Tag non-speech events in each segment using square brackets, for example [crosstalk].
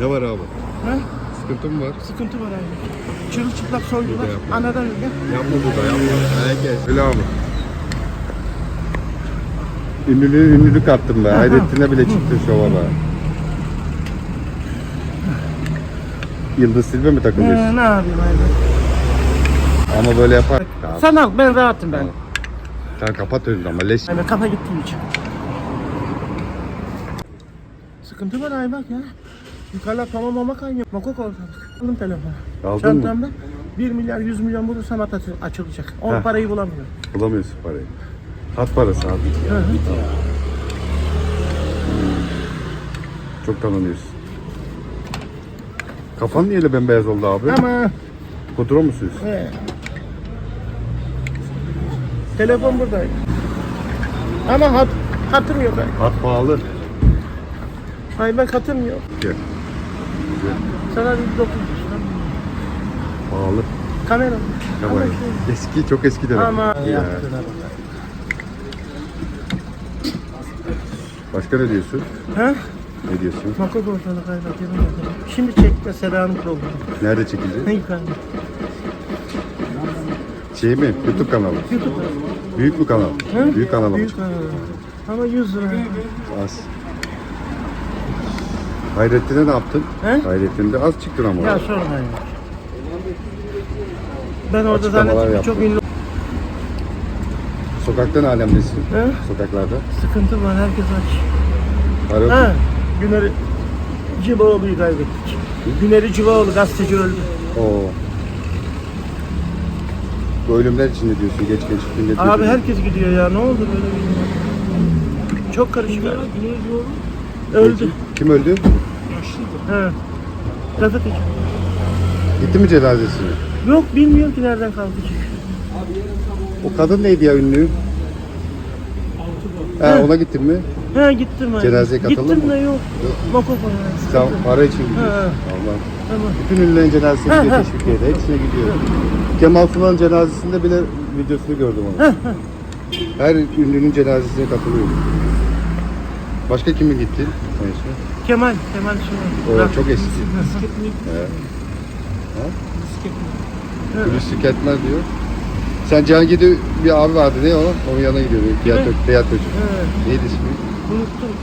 Ne var abi? Ha? Sıkıntı mı var? Sıkıntı var abi. Çırılçıplak soydular. Yapma. Anadan öyle. Yapma burada yapma. Herkes. Öyle abi. Ünlülüğü ünlülük attım ben. Hayrettin'e bile çıktı şova be. Yıldız Silve mi Ee, takılıyorsun? ne yapayım abi? Ama böyle yapar. Sen al ben rahatım ben. Sen kapat önünü ama leş. Yani kafa gittiği için. Sıkıntı var ay bak ya. Yukarılar tamam mama kaynıyor. Makok ortalık. Aldım telefonu. Aldın mı? Çantamda 1 milyar 100 milyon bulursam at açılacak. 10 Heh. parayı bulamıyorum. Bulamıyorsun parayı. Hat parası abi. Hı hı. Çok tanınıyorsun. Kafan niye öyle bembeyaz oldu abi? Ama Pudra mı sürdün? he. Telefon buradaydı. Ama hat, hatım yok. Hat pahalı. Ay bak hatım yok. Gel. Sana bir dokuz lira. Pahalı. Kamera. Ama Ama eski çok eski demek. Ama Ya. Başka ne diyorsun? Ha? Ne diyorsun? Makok ortalık ay bak yemin ederim. Şimdi çekme seramik oldu. Nerede çekilecek? Ne yukarıda? Şey mi? YouTube kanalı. YouTube'da. Büyük mü kanal? Hı? Büyük kanal? Büyük kanal. Ama 100 lira. Az. Hayrettin'e ne yaptın? He? Hayrettin'de az çıktın ama. Ya sorma ya. Ben orada Açıklamalar zannettim ki çok yaptı. ünlü. Sokakta ne alemdesin? He? Sokaklarda. Sıkıntı var herkes aç. Var yok. Ha, Güneri Civaoğlu'yu kaybettik. Güneri Civaoğlu gazeteci öldü. Oo. Bu ölümler için ne diyorsun? Geç geç. Millet Abi gözünü- herkes gidiyor ya ne oldu böyle bir Çok karışık. Öldü. Kim öldü? He. Gazeteci. Gitti mi cenazesine? Yok bilmiyorum ki nereden kalkacak. O kadın neydi ya ünlü? He, ona gittin mi? He gittim ben. Cenazeye katıldın Gittim mı? de yok. Makoko yani. Sen para için gidiyorsun. Allah. Tamam. Bütün ünlülerin cenazesine He, gidiyor he. Teşvikiye'de. Hepsine gidiyor. Kemal Sunal'ın cenazesinde bile videosunu gördüm onu. Her ünlünün cenazesine katılıyor. Başka kimin gitti? Son? Kemal, Kemal Sunal. O çok eski. He. Ha? Hulusi Kentmen diyor. Sen Cihangir'de bir abi vardı ne o? Onun yanına gidiyordu. Tiyatro, tiyatrocu. Evet, Neydi ismi? unuttum.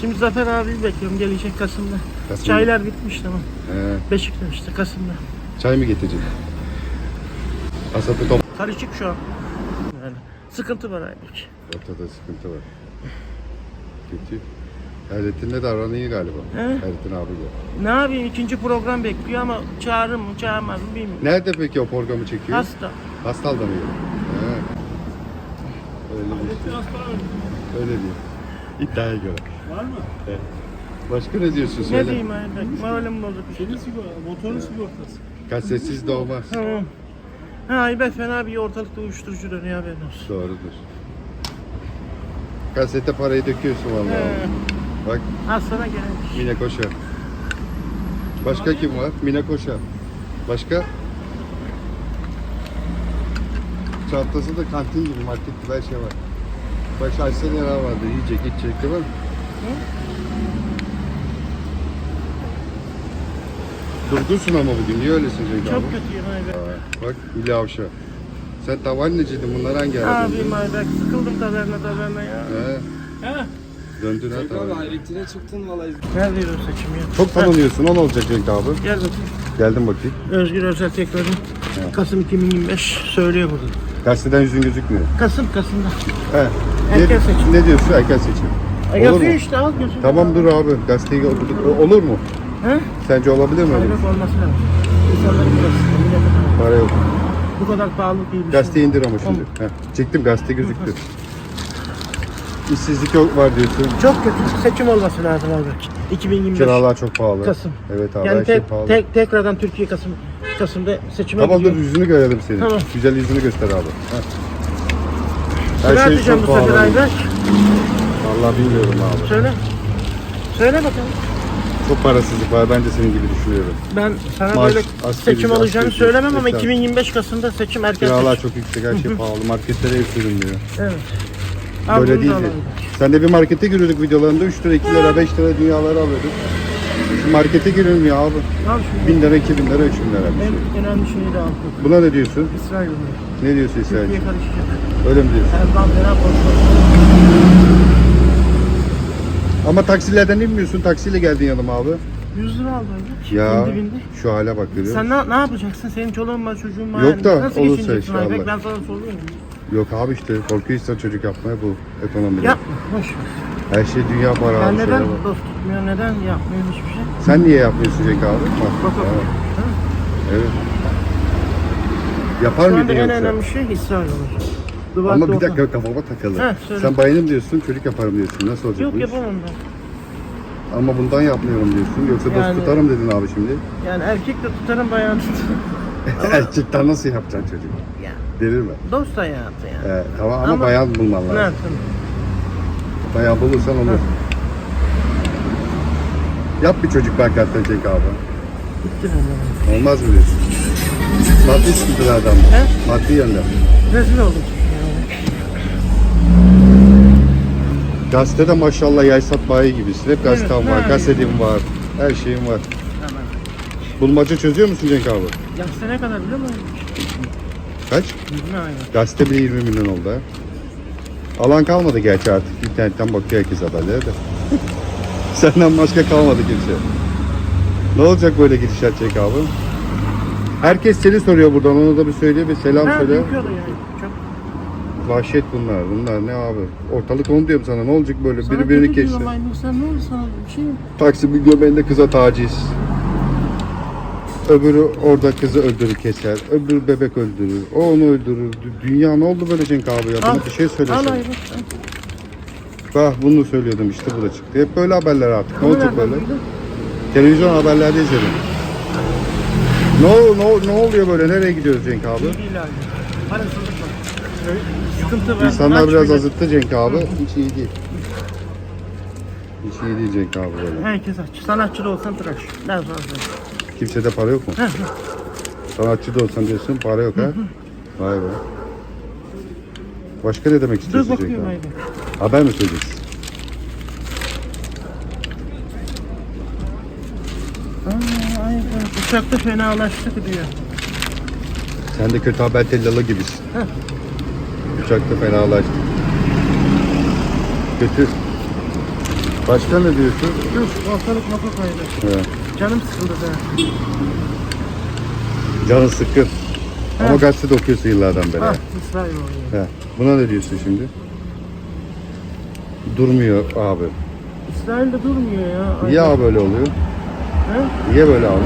Şimdi Zafer abi bekliyorum gelecek Kasım'da. Kasım'da. Çaylar bitmiş tamam. He. Beşiktaş'ta Kasım'da. Çay mı getirecek? Asatı top. Karışık şu an. Yani sıkıntı var Aybek. Ortada sıkıntı var. Kötü. Hayrettin'le de aran iyi galiba. He? Hayrettin abiyle. Ne yapayım ikinci program bekliyor ama çağırır mı çağırmaz mı bilmiyorum. Nerede peki o programı çekiyor? Hasta. Hastal'da mı? He. Öyle diyor. Öyle diyor. İddiaya göre. Var mı? Evet. Başka ne diyorsun Ne söyle. diyeyim Aybek? Moralim bozuk. Senin sigorta, motorun sigortası. Kasetsiz doğmaz. Tamam. Ha Aybek fena bir ortalıkta uyuşturucu dönüyor haberin olsun. Doğrudur. Kasete parayı döküyorsun vallahi. He. Bak Az sana gelmiş. Mine Koşar. Başka kim var? Mine Koşar. Başka? Çantası da kantin gibi market gibi her şey var. Bak şahsen neler vardı. Yiyecek, içecek değil mi? Durgunsun ama bugün. Niye öylesin Cenk Çok abi? kötüyüm Aybek. Aa, Bak Hülya Avşa. Sen tavanneciydin. Bunlar hangi Ne ara yapayım döndün? Aybek? Sıkıldım taverna taverna ya. He, He. döndün ha Abi tavanna. hayretine çıktın vallahi. Neredeydi o seçim ya? Çok tanınıyorsun. O ne olacak Cenk abi? Gel bakayım. Geldim bakayım. Özgür Özel tekrarın Kasım 2025 söylüyor burada. Gazeteden yüzün gözükmüyor. Kasım Kasım'da. He. Erken ne, seçim. Ne diyorsun erken seçim? E, Olur yazıyor mu? işte al gözünü. Tamam dur abi. Gazeteyi okuduk. Olur mu? He? Sence olabilir mi? öyle? Olması lazım. İnsanların biraz Para yok. Bu kadar pahalı değil. bir Gazeteyi şey. indir ama şimdi. Heh, çektim gazete gözüktü. İşsizlik yok var diyorsun. Çok kötü. Seçim olması lazım Aybek. 2025. Kiralar çok pahalı. Kasım. Evet abi Yani her şey tek, pahalı. tek, tekrardan Türkiye Kasım Kasım'da seçime Tamam dur gidiyor. yüzünü görelim senin. Tamam. Güzel yüzünü göster abi. Heh. Her Kira şey çok bu pahalı. Vallahi bilmiyorum abi. Söyle. Söyle bakalım. Çok parasızlık var. Ben de senin gibi düşünüyorum. Ben sana Maaş, böyle asgari seçim ücret, olacağını asgari söylemem ama yeter. 2025 Kasım'da seçim erken Kiralar seçim. çok yüksek. Her şey pahalı. Marketlere ev sürülmüyor. Evet. Böyle alalım. Sen de bir markete giriyorduk videolarında 3 lira, 2 lira, 5 lira dünyaları alıyorduk. Şu markete girilmiyor abi. Al şunu. 1000 lira, 2000 lira, 3000 lira. bir şey. En önemli şeyi de al. Buna ne diyorsun? İsrail oluyor. Ne diyorsun İsrail? Türkiye karışacak. Öyle mi diyorsun? Erdoğan Bozkurt. Ama taksilerden inmiyorsun. Taksiyle geldin yanıma abi. 100 lira aldı öyle. Ya Bindi bindi. şu hale bak görüyor Sen musun? ne, ne yapacaksın? Senin çoluğun var, çocuğun var. Yok da Nasıl olursa inşallah. Aybek? Ben sana soruyorum. Yok abi işte korkuyorsan çocuk yapmaya bu ekonomide. Yapma, boş ver. Her şey dünya para Ben abi. neden şöyle bak. dost tutmuyor, neden yapmıyor hiçbir şey? Sen niye yapmıyorsun Cenk abi? Bak. Bak bak. Evet. Ha? evet. Yapar Şu anda mıydın en yoksa? önemli şey İsrail olur. Duvar Ama bir dakika kafama takıldı. Heh, söyle. Sen bayanım diyorsun, çocuk yaparım diyorsun. Nasıl olacak Yok bu iş? yapamam ben. Ama bundan yapmıyorum diyorsun. Yoksa dost Yani- tutarım dedin abi şimdi. Yani erkek de tutarım bayan tutarım. [laughs] Erkekten nasıl yapacaksın çocuk? ya, Delir mi? dost hayatı yani. Ee, tamam ama, Ama- bayan bulman Ne lazım. yaptın? Bayan bulursan olur. Yap bir çocuk hakikaten Cenk abi. Bitti. Olmaz mı diyorsun? Maddi sıkıntılardan mı? He? Maddi yönden. Rezil oldum Gazetede maşallah yay sat bayi gibisin. Hep gazetem Evet, var, ha. gazetem var. Her şeyim var. Hemen. Bulmaca çözüyor musun Cenk abi? Yaşta ne kadar biliyor musun? Kaç? 20 aynen. Gazete bile 20 milyon oldu ha. Alan kalmadı gerçi artık. İnternetten bakıyor herkes haberlere de. [laughs] Senden başka kalmadı kimse. Ne olacak böyle gidişat Cenk abi? Herkes seni soruyor buradan. Onu da bir söyle bir selam Ha, söyle. büyük yani. Çok. Vahşet bunlar. Bunlar ne abi? Ortalık onu diyorum sana. Ne olacak böyle? Sana Biri birini Aybek, Sen ne oldu sana bir şey mi? Taksim göbeğinde kıza taciz. Öbürü orada kızı öldürür keser. Öbürü bebek öldürür. O onu öldürür. Dü- Dünya ne oldu böyle Cenk abi ya? Bana bir şey Al söylesene. Al. Bak bunu söylüyordum işte bu da çıktı. Hep böyle haberler artık. Ne olacak böyle? Televizyon haberlerde izledim. Ne, ol- ne, ol- ne oluyor böyle? Nereye gidiyoruz Cenk abi. Parasızlık var. Sıkıntı var. İnsanlar biraz azıttı Cenk abi. Hiç iyi değil. Hiç iyi değil Cenk abi böyle. Herkes aç. Sanatçı da olsan tıraş. Sana söyleyeyim. Kimsede para yok mu? Heh, Sanatçı da olsan diyorsun para yok ha? Vay be. Başka ne demek Dur istiyorsun Cenk abi? Aybek. Haber mi söyleyeceksin? Aa, Aybek. Uçakta fenalaştık diyor. Sen de kötü haber tellalı gibisin. Uçakta fenalaştı. Kötü. Başka ne diyorsun? Dur ortalık maka kaydı. He. Canım sıkıldı da. Canın sıkkın. Ama Ha. gazetede okuyorsun yıllardan beri. Ah İsrail oluyor. He. Buna ne diyorsun şimdi? Durmuyor abi. İsrail'de durmuyor ya. Niye abi böyle oluyor? He? Niye böyle abi?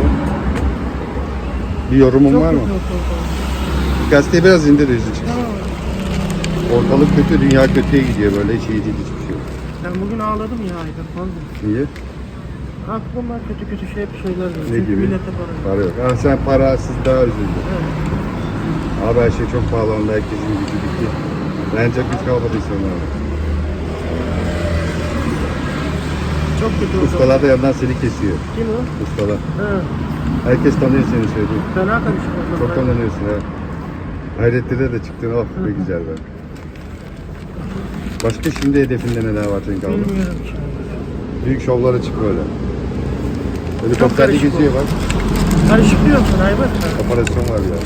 Bir yorumun Çok var mı? Gazeteyi biraz indir yüzü çıksın. Tamam. Ortalık kötü, dünya kötüye gidiyor böyle. Hiç iyi değil hiçbir şey. Ben bugün ağladım ya Aybek. Vallahi. Niye? Aklıma kötü kötü şey hep söylerdim. Ne Çünkü gibi? Millete para. Para yok. Ha, sen parasız daha üzüldün. Evet. Abi her şey çok pahalandı. Herkesin gücü bitti. Ben çok güç kalmadı insanlara. Çok kötü oldu. Ustalar da yandan seni kesiyor. Kim o? Ustalar. He. Herkes tanıyor seni söyleyeyim. Fena karışık oldu. Çok tanınıyorsun ha. Hayrettin'e de çıktın. Oh ne güzel be. Başka şimdi hedefinde neler var Cenk abi? Bilmiyorum ki. Büyük şovlara çık böyle. Helikopterli karışık geziyor bak. Karışık diyorsun Aybek. sen. Operasyon var ya.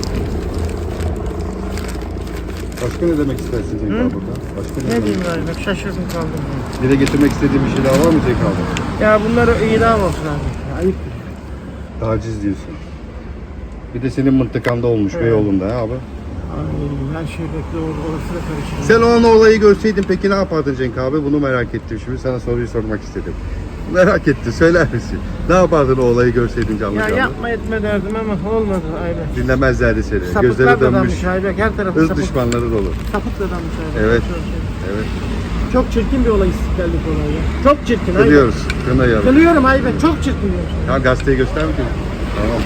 Başka ne demek istersin Cenk Hı? abi burada? Başka ne, Ne demek? diyeyim Aybek? Şaşırdım kaldım. Dile getirmek istediğin bir şey daha var mı Cenk abi? Ya bunları idam olsun abi. Ayıp. Taciz diyorsun. Bir de senin mıntıkanda olmuş. Beyoğlu'nda ha abi. Ay, her şey bekle or- orası da karışık. Sen o an olayı görseydin peki ne yapardın Cenk abi? Bunu merak ettim şimdi sana soruyu sormak istedim. Merak etti söyler misin? Ne yapardın o olayı görseydin canlı Ya canlı? yapma etme derdim ama olmadı Aybek. Dinlemezlerdi seni. Sapıklar Gözleri da dönmüş. Aybek. Her tarafı Hız sapık. düşmanları dolu. Sapık da danmış Aybek. Evet. Evet. Çok çirkin bir olay istiklallik olay ya. Çok çirkin Aybek. Kınıyoruz. Kınayalım. Kılıyorum Aybek. Çok çirkin diyorsun. Ya gazeteyi göster mi? Tamam.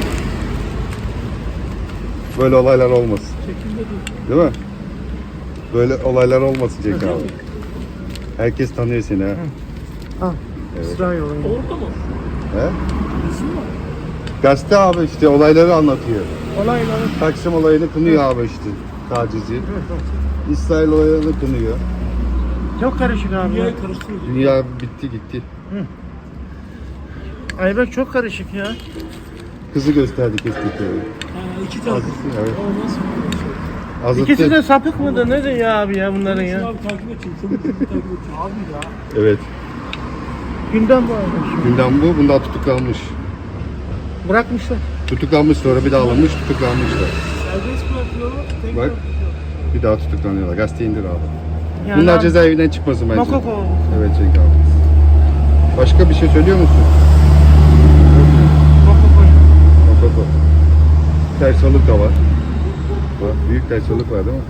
Böyle olaylar olmasın. Değil. Değil mi? Böyle olaylar olmasın Cenk abi. Herkes tanıyor seni ha. Al. Evet. İsrail olayı. He? Gazete abi işte olayları anlatıyor. Olayları. Taksim olayını kınıyor abi işte. Tacizi. İsrail olayını kınıyor. Çok karışık abi. ya. karıştırıyor. Dünya bitti gitti. Ayberk çok karışık ya. Kızı gösterdik kestikleri. Ha, iki tane. Evet. O nasıl bir şey? Azıttı. İkisi de sapık mıdır nedir ya abi ya bunların ya? abi takip edeceğim. Çabuk takip edeceğim. Abi ya. Evet. Gündem bu abi. Gündem bu. Bunda tutuklanmış. Bırakmışlar. Tutuklanmış sonra bir daha alınmış tutuklanmışlar. Serbest bırakıyorlar. Tekrar Bak. Bir daha tutuklanıyorlar. Gazete indir abi. Yani Bunlar abi, cezaevinden çıkmasın bence. Makoko oldu. Evet Cenk abi. Başka bir şey söylüyor musun? Ters da var. Bak, büyük ters var değil mi?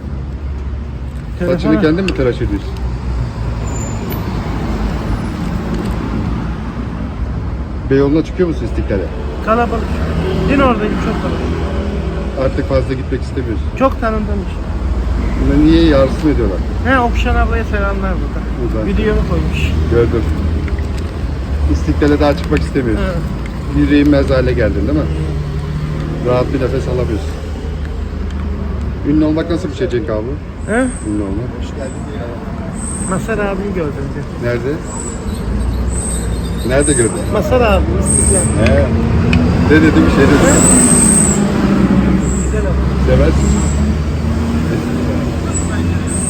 Saçını Telefona. kendin mi tıraş ediyorsun? Beyoğlu'na çıkıyor musun İstiklal'e? Kalabalık. Dün oradayım çok kalabalık. Artık fazla gitmek istemiyorsun. Çok tanındım işte. Bunları niye yarısını ediyorlar? He Okşan ablaya selamlar burada. Buradan. Videomu koymuş. Gördüm. İstiklal'e daha çıkmak istemiyorsun. He. Yüreğin hale geldin değil mi? Rahat bir nefes alamıyorsun. Ünlü olmak nasıl bir şey Cenk abi? He? Ünlü olmak. Masar abimi gördüm. dün. Nerede? Nerede gördün? Masar abi. He. Ne dedi bir şey dedi. Güzel abi. Seversin.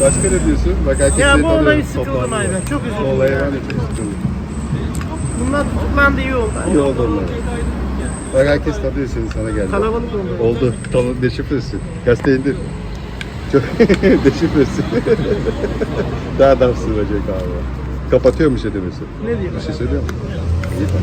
Başka ne diyorsun? Bak herkes Ya bu olayı sıkıldım Toplandı. Ayben. Çok Bu üzüldüm. olaya ya. ben de çok sıkıldım. Bunlar tutuklandı iyi oldu. İyi oldu onlar. Bak herkes tanıyor seni sana geldi. Kalabalık oldu. Oldu. Tamam deşifresin. Gazete indir. Çok [laughs] deşifresin. [laughs] Daha adamsın Recep abi. Kapatıyor mu şey demesi? Ne diyeyim? Bir şey söylüyor musun? İyi bak.